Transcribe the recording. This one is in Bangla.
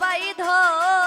পাই ধর